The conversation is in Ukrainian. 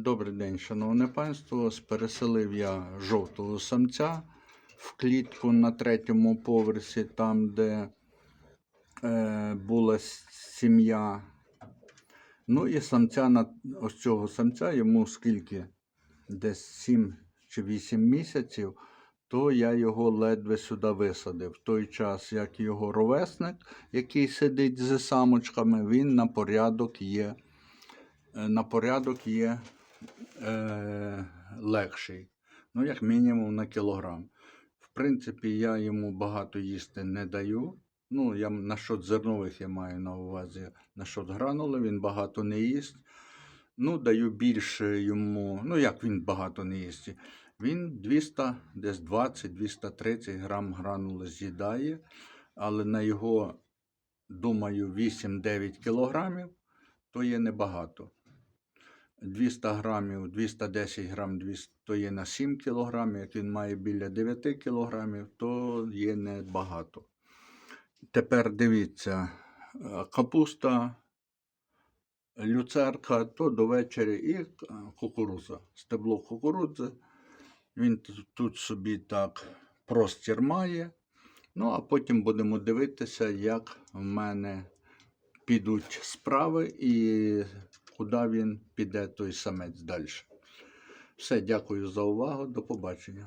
Добрий день, шановне панство. Переселив я жовтого самця в клітку на третьому поверсі, там, де е, була сім'я. Ну і самця на ось цього самця йому скільки? Десь 7 чи 8 місяців, то я його ледве сюди висадив. В той час, як його ровесник, який сидить з самочками, він на порядок є, е, на порядок є е, легший. Ну, як мінімум на кілограм. В принципі, я йому багато їсти не даю. Ну, я насчет зернових я маю на увазі. на Насчет гранули він багато не їсть. Ну, даю більше йому. Ну, як він багато не їсть. Він 200, десь 20-230 грам гранули з'їдає, але на його, думаю, 8-9 кілограмів то є небагато. 200 грамів, 210 грам, 200, то є на 7 кілограмів. Як він має біля 9 кілограмів, то є небагато. Тепер дивіться, е, капуста, люцерка, то до вечері і е, кукурудза. Стебло кукурудзи. Він тут собі так простір має. Ну, а потім будемо дивитися, як в мене підуть справи і куди він піде той самець далі. Все, дякую за увагу. До побачення.